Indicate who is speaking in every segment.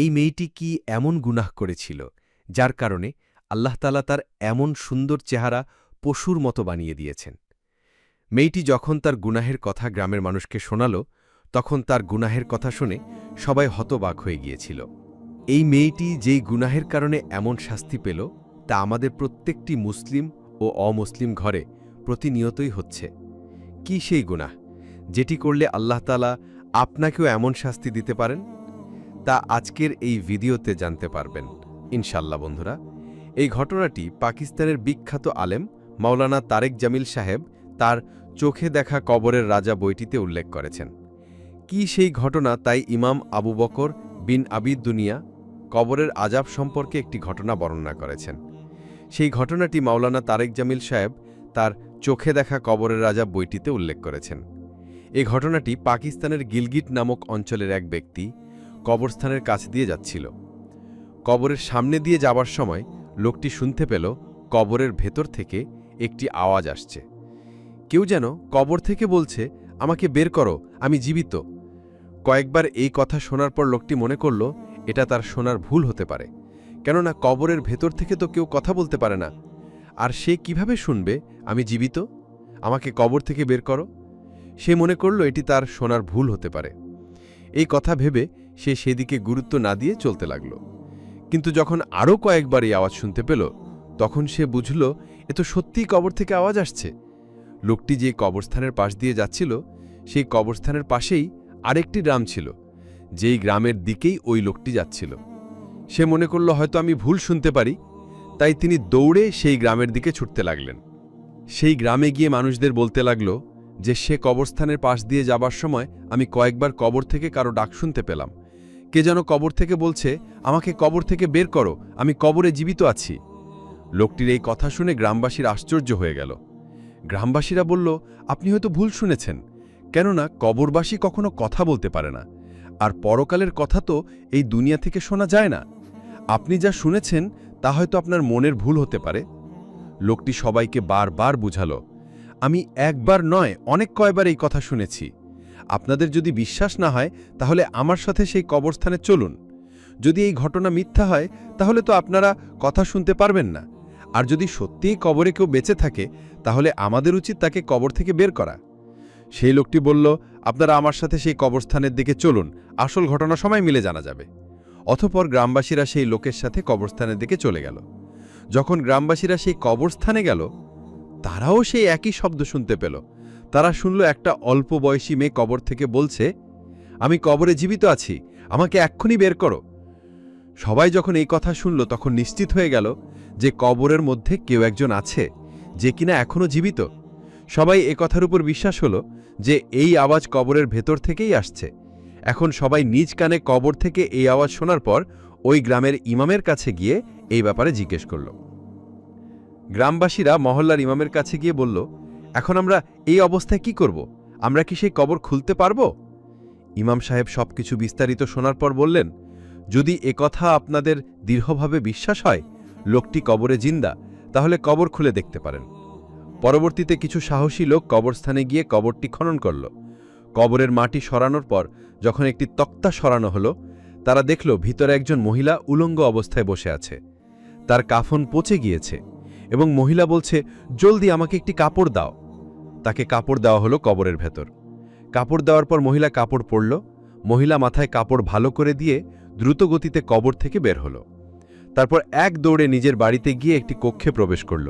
Speaker 1: এই মেয়েটি কি এমন গুনাহ করেছিল, যার কারণে আল্লাহ তালা তার এমন সুন্দর চেহারা পশুর মতো বানিয়ে দিয়েছেন? মেয়েটি যখন তার গুনাহের কথা গ্রামের মানুষকে শোনাল, তখন তার গুনাহের কথা শুনে সবাই হতবাক হয়ে গিয়েছিল। এই মেয়েটি যেই গুনাহের কারণে এমন শাস্তি পেল, তা আমাদের প্রত্যেকটি মুসলিম ও অমুসলিম ঘরে প্রতিনিয়তই হচ্ছে। কি সেই গুনাহ, যেটি করলে আল্লাহ তালা আপনাকেও এমন শাস্তি দিতে পারেন? তা আজকের এই ভিডিওতে জানতে পারবেন। ইনশাল্লাহ বন্ধুরা, এই ঘটনাটি পাকিস্তানের বিখ্যাত আলেম মাওলানা তারেক জামিল সাহেব তার চোখে দেখা কবরের রাজা বইটিতে উল্লেখ করেছেন। কি সেই ঘটনা তাই ইমাম আবু বকর বিন আবিদ দুনিয়া কবরের আজাব সম্পর্কে একটি ঘটনা বর্ণনা করেছেন। সেই ঘটনাটি মাওলানা তারেক জামিল সাহেব তার চোখে দেখা কবরের রাজা বইটিতে উল্লেখ করেছেন। এই ঘটনাটি পাকিস্তানের গিলগিট নামক অঞ্চলের এক ব্যক্তি কবরস্থানের কাছ দিয়ে যাচ্ছিল। কবরের সামনে দিয়ে যাবার সময় লোকটি শুনতে পেল কবরের ভেতর থেকে একটি আওয়াজ আসছে। কেউ যেন কবর থেকে বলছে, আমাকে বের করো, আমি জীবিত। কয়েকবার এই কথা শোনার পর লোকটি মনে করল, এটা তার শোনার ভুল হতে পারে। কেননা কবরের ভেতর থেকে তো কেউ কথা বলতে পারে না। আর সে কীভাবে শুনবে, আমি জীবিত? আমাকে কবর থেকে বের করো? সে মনে করল, এটি তার শোনার ভুল হতে পারে। এই কথা ভেবে সে সেদিকে গুরুত্ব না দিয়ে চলতে লাগল। কিন্তু যখন আরও কয়েকবার এই আওয়াজ শুনতে পেল, তখন সে বুঝল, এ তো সত্যিই কবর থেকে আওয়াজ আসছে। লোকটি যে কবরস্থানের পাশ দিয়ে যাচ্ছিল, সেই কবরস্থানের পাশেই আরেকটি গ্রাম ছিল, যেই গ্রামের দিকেই ওই লোকটি যাচ্ছিল। সে মনে করল, হয়তো আমি ভুল শুনতে পারি। তাই তিনি দৌড়ে সেই গ্রামের দিকে ছুটতে লাগলেন। সেই গ্রামে গিয়ে মানুষদের বলতে লাগল, যে সে কবরস্থানের পাশ দিয়ে যাবার সময় আমি কয়েকবার কবর থেকে কারও ডাক শুনতে পেলাম। কে যেন কবর থেকে বলছে, আমাকে কবর থেকে বের করো, আমি কবরে জীবিত আছি। লোকটির এই কথা শুনে গ্রামবাসীর আশ্চর্য হয়ে গেল। গ্রামবাসীরা বলল, আপনি হয়তো ভুল শুনেছেন, কেননা কবরবাসী কখনো কথা বলতে পারে না, আর পরকালের কথা তো এই দুনিয়া থেকে শোনা যায় না। আপনি যা শুনেছেন, তা হয়তো আপনার মনের ভুল হতে পারে। লোকটি সবাইকে বারবার বুঝালো, আমি একবার নয়, অনেক কয়বার এই কথা শুনেছি। আপনাদের যদি বিশ্বাস না হয়, তাহলে আমার সাথে সেই কবরস্থানে চলুন। যদি এই ঘটনা মিথ্যা হয়, তাহলে তো আপনারা কথা শুনতে পারবেন না। আর যদি সত্যিই কবরে কেউ বেঁচে থাকে, তাহলে আমাদের উচিত তাকে কবর থেকে বের করা। সেই লোকটি বলল, আপনারা আমার সাথে সেই কবরস্থানের দিকে চলুন। আসল ঘটনা সময় মিলে জানা যাবে। অথপর গ্রামবাসীরা সেই লোকের সাথে কবরস্থানের দিকে চলে গেল। যখন গ্রামবাসীরা সেই কবরস্থানে গেল, তারাও সেই একই শব্দ শুনতে পেল। তারা শুনল একটা অল্প বয়সী মেয়ে কবর থেকে বলছে, আমি কবরে জীবিত আছি, আমাকে এক্ষুনি বের করো। সবাই যখন এই কথা শুনল তখন নিশ্চিত হয়ে গেল যে কবরের মধ্যে কেউ একজন আছে যে কিনা এখনও জীবিত। সবাই এ কথার উপর বিশ্বাস হলো যে এই আওয়াজ কবরের ভেতর থেকেই আসছে। এখন সবাই নিজ কানে কবর থেকে এই আওয়াজ শোনার পর ওই গ্রামের ইমামের কাছে গিয়ে এই ব্যাপারে জিজ্ঞেস করল। গ্রামবাসীরা মহল্লার ইমামের কাছে গিয়ে বলল এখন আমরা এই অবস্থায় কি করব? আমরা কি সেই কবর খুলতে পারব? ইমাম সাহেব সবকিছু বিস্তারিত শোনার পর বললেন, যদি কথা আপনাদের দৃঢ়ভাবে বিশ্বাস হয়, লোকটি কবরে জিন্দা, তাহলে কবর খুলে দেখতে পারেন। পরবর্তীতে কিছু সাহসী লোক কবরস্থানে গিয়ে কবরটি খনন করল। কবরের মাটি সরানোর পর যখন একটি তক্তা সরানো হলো, তারা দেখল ভিতরে একজন মহিলা উলঙ্গ অবস্থায় বসে আছে। তার কাফন পচে গিয়েছে এবং মহিলা বলছে, জলদি আমাকে একটি কাপড় দাও। তাকে কাপড় দেওয়া হলো কবরের ভেতর। কাপড় দেওয়ার পর মহিলা কাপড় পরল, মহিলা মাথায় কাপড় ভালো করে দিয়ে দ্রুত গতিতে কবর থেকে বের হলো। তারপর এক দৌড়ে নিজের বাড়িতে গিয়ে একটি কক্ষে প্রবেশ করল।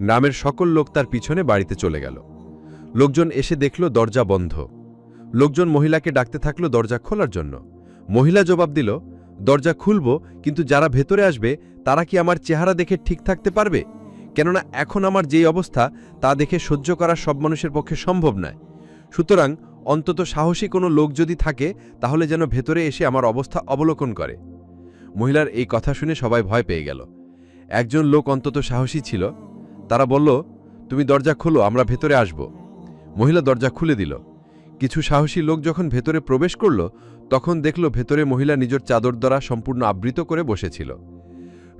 Speaker 1: নামের সকল লোক তার পিছনে বাড়িতে চলে গেল। লোকজন এসে দেখল দরজা বন্ধ। লোকজন মহিলাকে ডাকতে থাকল দরজা খোলার জন্য। মহিলা জবাব দিল, দরজা খুলব, কিন্তু যারা ভেতরে আসবে, তারা কি আমার চেহারা দেখে ঠিক থাকতে পারবে? কেননা এখন আমার যেই অবস্থা, তা দেখে সহ্য করা সব মানুষের পক্ষে সম্ভব নয়। সুতরাং অন্তত সাহসী কোনো লোক যদি থাকে, তাহলে যেন ভেতরে এসে আমার অবস্থা অবলোকন করে। মহিলার এই কথা শুনে সবাই ভয় পেয়ে গেল। একজন লোক অন্তত সাহসী ছিল। তারা বলল, তুমি দরজা খোলো, আমরা ভেতরে আসব। মহিলা দরজা খুলে দিল। কিছু সাহসী লোক যখন ভেতরে প্রবেশ করল, তখন দেখল ভেতরে মহিলা নিজের চাদর দ্বারা সম্পূর্ণ আবৃত করে বসেছিল।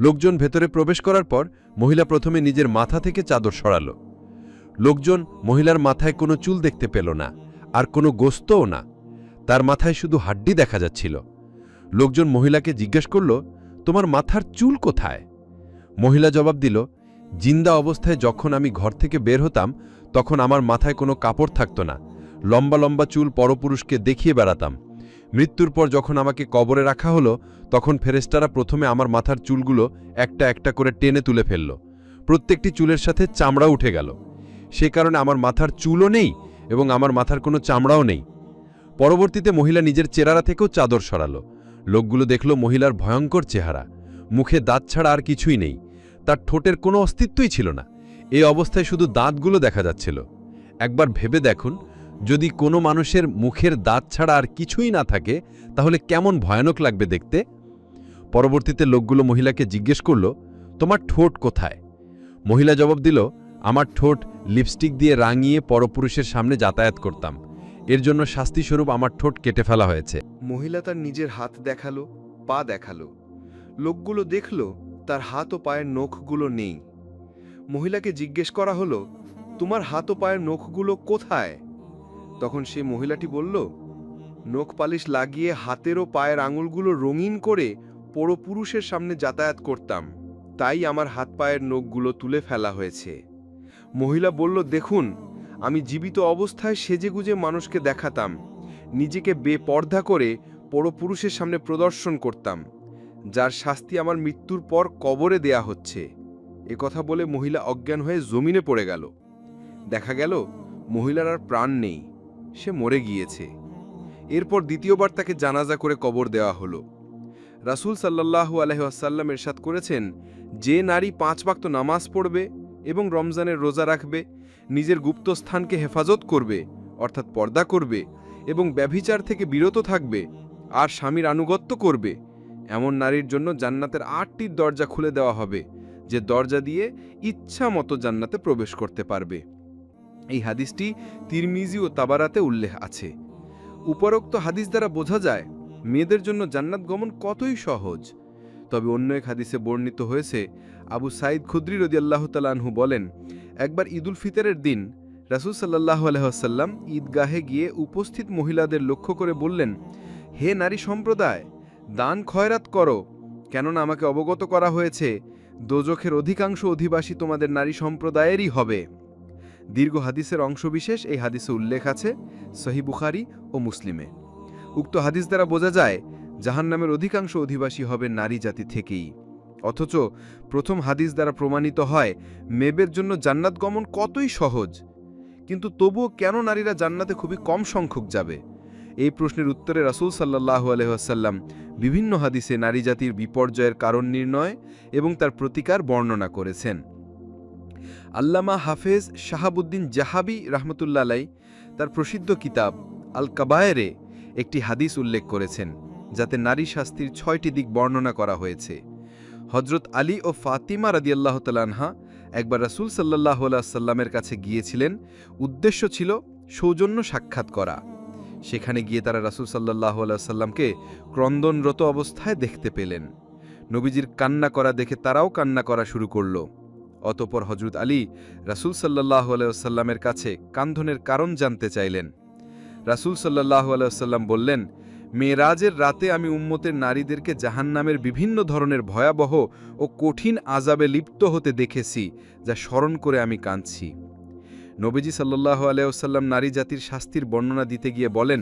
Speaker 1: লোকজন ভেতরে প্রবেশ করার পর মহিলা প্রথমে নিজের মাথা থেকে চাদর সরাল। লোকজন মহিলার মাথায় কোনো চুল দেখতে পেল না, আর কোনো গোস্তও না। তার মাথায় শুধু হাড্ডি দেখা যাচ্ছিল। লোকজন মহিলাকে জিজ্ঞেস করল, তোমার মাথার চুল কোথায়? মহিলা জবাব দিল, জিন্দা অবস্থায় যখন আমি ঘর থেকে বের হতাম, তখন আমার মাথায় কোনো কাপড় থাকতো না। লম্বা লম্বা চুল পরপুরুষকে দেখিয়ে বেড়াতাম। মৃত্যুর পর যখন আমাকে কবরে রাখা হলো, তখন ফেরেস্তারা প্রথমে আমার মাথার চুলগুলো একটা একটা করে টেনে তুলে ফেলল। প্রত্যেকটি চুলের সাথে চামড়া উঠে গেল। সে কারণে আমার মাথার চুলও নেই এবং আমার মাথার কোনো চামড়াও নেই। পরবর্তীতে মহিলা নিজের চেহারা থেকেও চাদর সরালো। লোকগুলো দেখল মহিলার ভয়ঙ্কর চেহারা। মুখে দাঁত ছাড়া আর কিছুই নেই। তার ঠোঁটের কোনো অস্তিত্বই ছিল না। এই অবস্থায় শুধু দাঁতগুলো দেখা যাচ্ছিল। একবার ভেবে দেখুন যদি কোনো মানুষের মুখের দাঁত ছাড়া আর কিছুই না থাকে, তাহলে কেমন ভয়ানক লাগবে দেখতে? পরবর্তীতে লোকগুলো মহিলাকে জিজ্ঞেস করল, তোমার ঠোঁট কোথায়? মহিলা জবাব দিল, আমার ঠোঁট লিপস্টিক দিয়ে রাঙিয়ে পরপুরুষের সামনে যাতায়াত করতাম। এর জন্য শাস্তিস্বরূপ আমার ঠোঁট কেটে ফেলা হয়েছে।
Speaker 2: মহিলা তার নিজের হাত দেখাল, পা দেখাল। লোকগুলো দেখল, তার হাত ও পায়ের নখগুলো নেই। মহিলাকে জিজ্ঞেস করা হলো, তোমার হাত ও পায়ের নখগুলো কোথায়? তখন সে মহিলাটি বলল, নখ পালিশ লাগিয়ে হাতের ও পায়ের আঙুলগুলো রঙিন করে পরপুরুষের সামনে যাতায়াত করতাম। তাই আমার হাত পায়ের নখগুলো তুলে ফেলা হয়েছে। মহিলা বলল, দেখুন, আমি জীবিত অবস্থায় সেজেগুজে মানুষকে দেখাতাম। নিজেকে বেপর্দা করে পরপুরুষের সামনে প্রদর্শন করতাম। যার শাস্তি আমার মৃত্যুর পর কবরে দেয়া হচ্ছে। এ কথা বলে মহিলা অজ্ঞান হয়ে জমিনে পড়ে গেল। দেখা গেল, মহিলার আর প্রাণ নেই। সে মরে গিয়েছে। এরপর দ্বিতীয়বার তাকে জানাজা করে কবর দেওয়া হলো। রাসূল সাল্লাল্লাহু আলহাসাল্লাম এরশাদ করেছেন, যে নারী পাঁচ বাক্ত নামাজ পড়বে এবং রমজানের রোজা রাখবে, নিজের গুপ্তস্থানকে হেফাজত করবে, অর্থাৎ পর্দা করবে এবং ব্যভিচার থেকে বিরত থাকবে আর স্বামীর আনুগত্য করবে, এমন নারীর জন্য জান্নাতের আটটির দরজা খুলে দেওয়া হবে, যে দরজা দিয়ে ইচ্ছা মতো জান্নাতে প্রবেশ করতে পারবে। এই হাদিসটি তিরমিজি ও তাবারাতে উল্লেখ আছে। উপরোক্ত হাদিস দ্বারা বোঝা যায়, মেয়েদের জন্য জান্নাত গমন কতই সহজ। তবে অন্য এক হাদিসে বর্ণিত হয়েছে, আবু সাইদ খুদ্রি রদি আল্লাহ তালাহু বলেন, একবার ঈদুল ফিতরের দিন রাসুল সাল্লাহ আলহাসাল্লাম ঈদগাহে গিয়ে উপস্থিত মহিলাদের লক্ষ্য করে বললেন, হে নারী সম্প্রদায়, দান খয়রাত করো, কেননা আমাকে অবগত করা হয়েছে, দোজখের অধিকাংশ অধিবাসী তোমাদের নারী সম্প্রদায়েরই হবে। দীর্ঘ হাদিসের অংশবিশেষ এই হাদিসে উল্লেখ আছে, সহি বুখারি ও মুসলিমে। উক্ত হাদিস দ্বারা বোঝা যায়, জাহান্নামের অধিকাংশ অধিবাসী হবে নারী জাতি থেকেই। অথচ প্রথম হাদিস দ্বারা প্রমাণিত হয় মেবের জন্য জান্নাত গমন কতই সহজ। কিন্তু তবুও কেন নারীরা জান্নাতে খুবই কম সংখ্যক যাবে? এই প্রশ্নের উত্তরে রাসূল সাল্লাহ আলহাসাল্লাম বিভিন্ন হাদিসে নারী জাতির বিপর্যয়ের কারণ নির্ণয় এবং তার প্রতিকার বর্ণনা করেছেন। আল্লামা হাফেজ শাহাবুদ্দিন জাহাবি রহমতুল্লাহ তার প্রসিদ্ধ কিতাব আল কাবায়েরে একটি হাদিস উল্লেখ করেছেন, যাতে নারী শাস্তির ছয়টি দিক বর্ণনা করা হয়েছে। হজরত আলী ও ফাতিমা রাদিয়াল্লাহ তালানহা একবার রাসুল সাল্লাহ সাল্লামের কাছে গিয়েছিলেন। উদ্দেশ্য ছিল সৌজন্য সাক্ষাৎ করা। সেখানে গিয়ে তারা রাসুল সাল্লাহ সাল্লামকে ক্রন্দনরত অবস্থায় দেখতে পেলেন। নবীজির কান্না করা দেখে তারাও কান্না করা শুরু করল। অতপর হজরত আলী রাসুল সাল্লাহ সাল্লামের কাছে কান্ধনের কারণ জানতে চাইলেন। রাসুল সাল্লাহ আলাইসাল্লাম বললেন, মেয়েরাজের রাতে আমি উম্মতের নারীদেরকে জাহান্নামের বিভিন্ন ধরনের ভয়াবহ ও কঠিন আজাবে লিপ্ত হতে দেখেছি, যা স্মরণ করে আমি কাঁদছি। নবীজি সাল্লাহ আলাইসাল্লাম নারী জাতির শাস্তির বর্ণনা দিতে গিয়ে বলেন,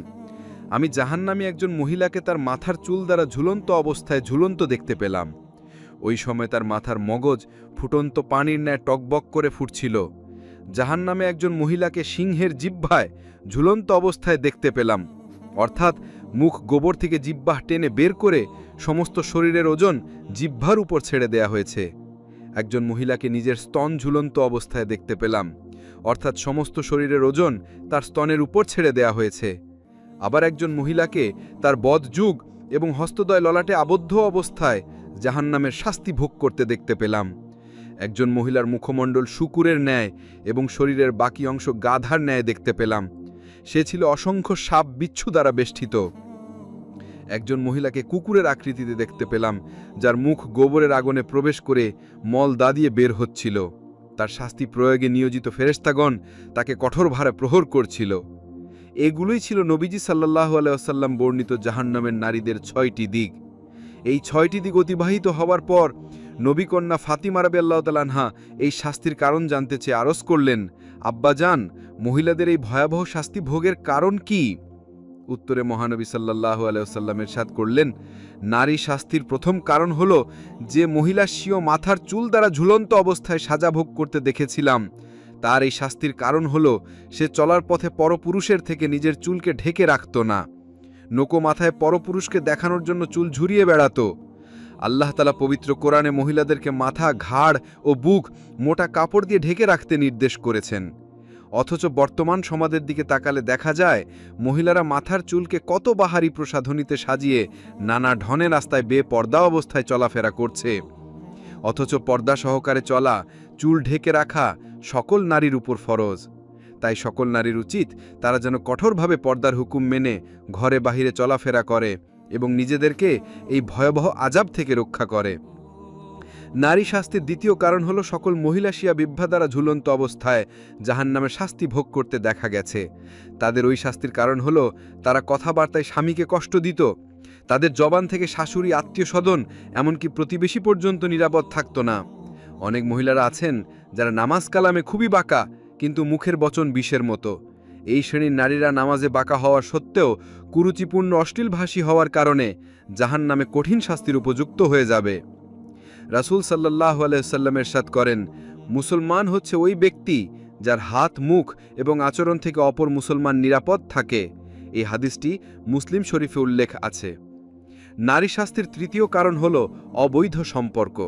Speaker 2: আমি জাহান্নামী একজন মহিলাকে তার মাথার চুল দ্বারা ঝুলন্ত অবস্থায় ঝুলন্ত দেখতে পেলাম। ওই সময় তার মাথার মগজ ফুটন্ত পানির ন্যায় টকবক করে ফুটছিল। জাহান নামে একজন মহিলাকে সিংহের জিহ্বায় ঝুলন্ত অবস্থায় দেখতে পেলাম। অর্থাৎ মুখ গোবর থেকে জিহ্বাহ টেনে বের করে সমস্ত শরীরের ওজন জিহ্বার উপর ছেড়ে দেয়া হয়েছে। একজন মহিলাকে নিজের স্তন ঝুলন্ত অবস্থায় দেখতে পেলাম। অর্থাৎ সমস্ত শরীরের ওজন তার স্তনের উপর ছেড়ে দেয়া হয়েছে। আবার একজন মহিলাকে তার বদ যুগ এবং হস্তদয় ললাটে আবদ্ধ অবস্থায় জাহান্নামের শাস্তি ভোগ করতে দেখতে পেলাম। একজন মহিলার মুখমণ্ডল শুকুরের ন্যায় এবং শরীরের বাকি অংশ গাধার ন্যায় দেখতে পেলাম। সে ছিল অসংখ্য সাপ বিচ্ছু দ্বারা বেষ্টিত। একজন মহিলাকে কুকুরের আকৃতিতে দেখতে পেলাম, যার মুখ গোবরের আগুনে প্রবেশ করে মল দাদিয়ে বের হচ্ছিল। তার শাস্তি প্রয়োগে নিয়োজিত ফেরেস্তাগণ তাকে কঠোর ভারে প্রহর করছিল। এগুলোই ছিল নবীজি সাল্লাহ আলাইসাল্লাম বর্ণিত জাহান্নামের নারীদের ছয়টি দিক। এই ছয়টি দিক অতিবাহিত হওয়ার পর নবীকন্যা ফাতিমা আল্লাহ তালানহা এই শাস্তির কারণ জানতে চেয়ে আরস করলেন আব্বাজান মহিলাদের এই ভয়াবহ শাস্তি ভোগের কারণ কি? উত্তরে মহানবী সাল্লাহ আলাইসাল্লামের সাথ করলেন, নারী শাস্তির প্রথম কারণ হল যে মহিলা স্বীয় মাথার চুল দ্বারা ঝুলন্ত অবস্থায় সাজা ভোগ করতে দেখেছিলাম। তার এই শাস্তির কারণ হল সে চলার পথে পরপুরুষের থেকে নিজের চুলকে ঢেকে রাখত না। নোকো মাথায় পরপুরুষকে দেখানোর জন্য চুল ঝুরিয়ে বেড়াত। আল্লাহ তালা পবিত্র কোরআনে মহিলাদেরকে মাথা, ঘাড় ও বুক মোটা কাপড় দিয়ে ঢেকে রাখতে নির্দেশ করেছেন। অথচ বর্তমান সমাজের দিকে তাকালে দেখা যায়, মহিলারা মাথার চুলকে কত বাহারি প্রসাধনীতে সাজিয়ে নানা ঢনে রাস্তায় বেপর্দা অবস্থায় চলাফেরা করছে। অথচ পর্দা সহকারে চলা, চুল ঢেকে রাখা সকল নারীর উপর ফরজ। তাই সকল নারীর উচিত তারা যেন কঠোরভাবে পর্দার হুকুম মেনে ঘরে বাহিরে চলাফেরা করে এবং নিজেদেরকে এই ভয়াবহ আজাব থেকে রক্ষা করে। নারী শাস্তির দ্বিতীয় কারণ হলো সকল মহিলা শিয়া বিভ্যা দ্বারা ঝুলন্ত অবস্থায় জাহান নামে শাস্তি ভোগ করতে দেখা গেছে। তাদের ওই শাস্তির কারণ হলো তারা কথাবার্তায় স্বামীকে কষ্ট দিত, তাদের জবান থেকে শাশুড়ি আত্মীয় স্বজন এমনকি প্রতিবেশী পর্যন্ত নিরাপদ থাকত না। অনেক মহিলারা আছেন যারা নামাজ কালামে খুবই বাঁকা কিন্তু মুখের বচন বিষের মতো। এই শ্রেণির নারীরা নামাজে বাঁকা হওয়া সত্ত্বেও কুরুচিপূর্ণ অশ্লীলভাষী হওয়ার কারণে জাহান নামে কঠিন শাস্তির উপযুক্ত হয়ে যাবে। রাসূল সাল্লাহ আলাইসাল্লামের সাথ করেন, মুসলমান হচ্ছে ওই ব্যক্তি যার হাত, মুখ এবং আচরণ থেকে অপর মুসলমান নিরাপদ থাকে। এই হাদিসটি মুসলিম শরীফে উল্লেখ আছে। নারী শাস্তির তৃতীয় কারণ হল অবৈধ সম্পর্ক।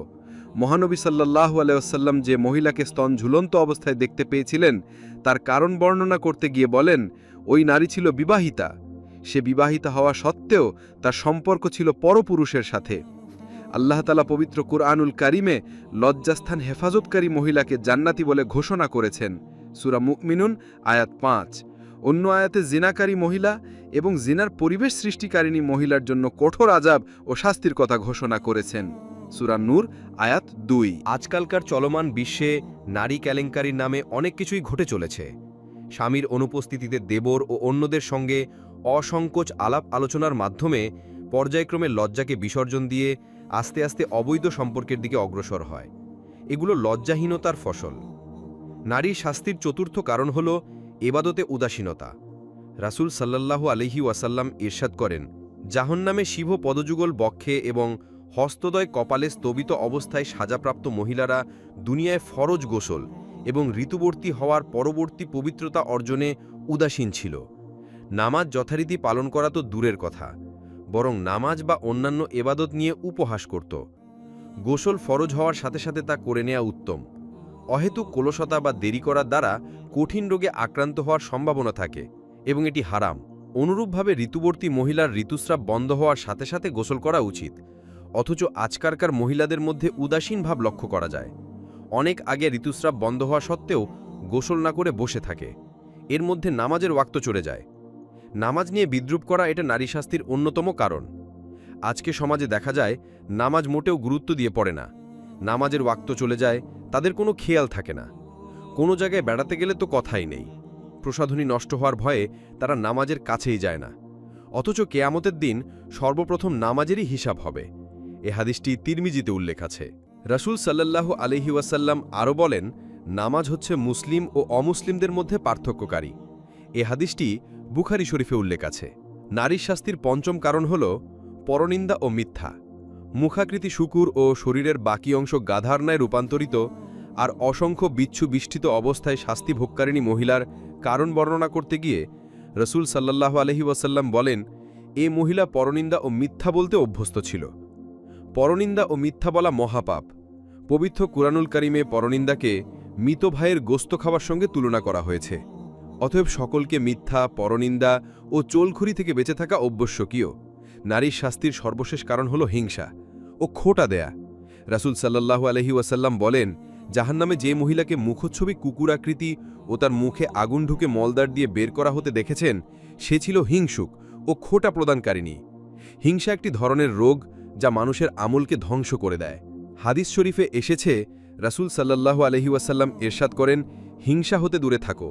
Speaker 2: মহানবী সাল্লাহ আলাইসাল্লাম যে মহিলাকে স্তন ঝুলন্ত অবস্থায় দেখতে পেয়েছিলেন, তার কারণ বর্ণনা করতে গিয়ে বলেন, ওই নারী ছিল বিবাহিতা। সে বিবাহিতা হওয়া সত্ত্বেও তার সম্পর্ক ছিল পরপুরুষের সাথে। আল্লাহ তালা পবিত্র কুরআনুল কারিমে লজ্জাস্থান হেফাজতকারী মহিলাকে জান্নাতি বলে ঘোষণা করেছেন। সুরা মুকমিনুন আয়াত পাঁচ। অন্য আয়াতে জিনাকারী মহিলা এবং জিনার পরিবেশ সৃষ্টিকারিণী মহিলার জন্য কঠোর আজাব ও শাস্তির কথা ঘোষণা করেছেন। সুরা নূর, আয়াত দুই।
Speaker 1: আজকালকার চলমান বিশ্বে নারী কেলেঙ্কারির নামে অনেক কিছুই ঘটে চলেছে। স্বামীর অনুপস্থিতিতে দেবর ও অন্যদের সঙ্গে অসংকোচ আলাপ আলোচনার মাধ্যমে পর্যায়ক্রমে লজ্জাকে বিসর্জন দিয়ে আস্তে আস্তে অবৈধ সম্পর্কের দিকে অগ্রসর হয়। এগুলো লজ্জাহীনতার ফসল। নারীর শাস্তির চতুর্থ কারণ হল এবাদতে উদাসীনতা। রাসূল সাল্লাল্লাহু আলহি ওয়াসাল্লাম ইরশাদ করেন, জাহন্নামে শিব পদযুগল বক্ষে এবং হস্তদয় কপালে স্তবিত অবস্থায় সাজাপ্রাপ্ত মহিলারা দুনিয়ায় ফরজ গোসল এবং ঋতুবর্তী হওয়ার পরবর্তী পবিত্রতা অর্জনে উদাসীন ছিল। নামাজ যথারীতি পালন করা তো দূরের কথা, বরং নামাজ বা অন্যান্য এবাদত নিয়ে উপহাস করত। গোসল ফরজ হওয়ার সাথে সাথে তা করে নেওয়া উত্তম। অহেতু কলসতা বা দেরি করার দ্বারা কঠিন রোগে আক্রান্ত হওয়ার সম্ভাবনা থাকে এবং এটি হারাম। অনুরূপভাবে ঋতুবর্তী মহিলার ঋতুস্রাব বন্ধ হওয়ার সাথে সাথে গোসল করা উচিত। অথচ আজকারকার মহিলাদের মধ্যে উদাসীন ভাব লক্ষ্য করা যায়। অনেক আগে ঋতুস্রাব বন্ধ হওয়া সত্ত্বেও গোসল না করে বসে থাকে। এর মধ্যে নামাজের ওয়াক্ত চলে যায়। নামাজ নিয়ে বিদ্রুপ করা এটা নারী শাস্তির অন্যতম কারণ। আজকে সমাজে দেখা যায়, নামাজ মোটেও গুরুত্ব দিয়ে পড়ে না। নামাজের ওয়াক্ত চলে যায়, তাদের কোনো খেয়াল থাকে না। কোনো জায়গায় বেড়াতে গেলে তো কথাই নেই। প্রসাধনী নষ্ট হওয়ার ভয়ে তারা নামাজের কাছেই যায় না। অথচ কেয়ামতের দিন সর্বপ্রথম নামাজেরই হিসাব হবে। এ হাদিসটি তিরমিজিতে উল্লেখ আছে। রাসূল সাল্লাল্লাহু আলহি ওয়াসাল্লাম আরও বলেন, নামাজ হচ্ছে মুসলিম ও অমুসলিমদের মধ্যে পার্থক্যকারী। এ হাদিসটি বুখারি শরীফে উল্লেখ আছে। নারীর শাস্তির পঞ্চম কারণ হল পরনিন্দা ও মিথ্যা। মুখাকৃতি শুকুর ও শরীরের বাকি অংশ গাধার ন্যায় রূপান্তরিত আর অসংখ্য বিচ্ছু বিষ্ঠিত অবস্থায় শাস্তি ভোগকারিণী মহিলার কারণ বর্ণনা করতে গিয়ে রসুল সাল্লাহ আলহি ওয়াসাল্লাম বলেন, এ মহিলা পরনিন্দা ও মিথ্যা বলতে অভ্যস্ত ছিল। পরনিন্দা ও মিথ্যা বলা মহাপাপ। পবিত্র কুরানুল কারিমে পরনিন্দাকে মৃত ভাইয়ের গোস্ত খাওয়ার সঙ্গে তুলনা করা হয়েছে। অতএব সকলকে মিথ্যা, পরনিন্দা ও চোলখুরি থেকে বেঁচে থাকা অবশ্যকীয় নারীর শাস্তির সর্বশেষ কারণ হল হিংসা ও খোটা দেয়া। রাসুল সাল্লাহু আলহি ওয়াসাল্লাম বলেন, জাহান্নামে যে মহিলাকে মুখচ্ছবি, কুকুরাকৃতি ও তার মুখে আগুন ঢুকে মলদার দিয়ে বের করা হতে দেখেছেন, সে ছিল হিংসুক ও খোটা প্রদানকারিণী। হিংসা একটি ধরনের রোগ যা মানুষের আমলকে ধ্বংস করে দেয়। হাদিস শরীফে এসেছে, রাসুল সাল্লাহু আলহি ওয়াসাল্লাম এরশাদ করেন, হিংসা হতে দূরে থাকো,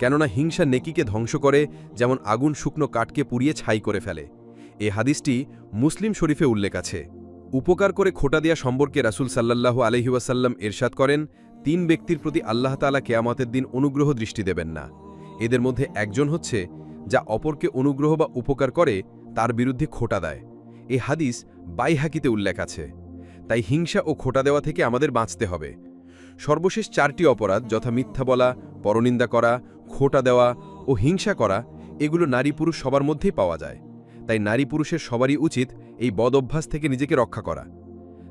Speaker 1: কেননা হিংসা নেকিকে ধ্বংস করে, যেমন আগুন শুকনো কাঠকে পুড়িয়ে ছাই করে ফেলে। এ হাদিসটি মুসলিম শরীফে উল্লেখ আছে। উপকার করে খোটা দেয়া সম্পর্কে রাসূল সাল্লাল্লাহু আলহি ওয়াসাল্লাম এরশাদ করেন, তিন ব্যক্তির প্রতি আল্লাহ তাআলা কেয়ামতের দিন অনুগ্রহ দৃষ্টি দেবেন না। এদের মধ্যে একজন হচ্ছে, যা অপরকে অনুগ্রহ বা উপকার করে, তার বিরুদ্ধে খোটা দেয়। এই হাদিস বাইহাকিতে উল্লেখ আছে। তাই হিংসা ও খোটা দেওয়া থেকে আমাদের বাঁচতে হবে। সর্বশেষ চারটি অপরাধ, যথা মিথ্যা বলা, পরনিন্দা করা, খোটা দেওয়া ও হিংসা করা, এগুলো নারী পুরুষ সবার মধ্যেই পাওয়া যায়। তাই নারী পুরুষের সবারই উচিত এই বদ অভ্যাস থেকে নিজেকে রক্ষা করা।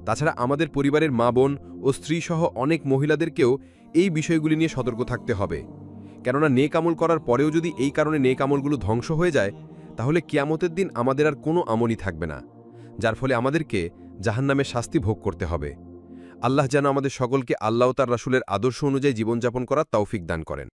Speaker 1: তাছাড়া আমাদের পরিবারের মা, বোন ও স্ত্রীসহ অনেক মহিলাদেরকেও এই বিষয়গুলি নিয়ে সতর্ক থাকতে হবে। কেননা নেক আমল করার পরেও যদি এই কারণে নেক আমলগুলো ধ্বংস হয়ে যায় তাহলে কিয়ামতের দিন আমাদের আর কোনো আমলই থাকবে না, যার ফলে আমাদেরকে জাহান্নামে শাস্তি ভোগ করতে হবে। আল্লাহ যেন আমাদের সকলকে আল্লাহ তার রাসুলের আদর্শ অনুযায়ী জীবনযাপন করার তৌফিক দান করেন।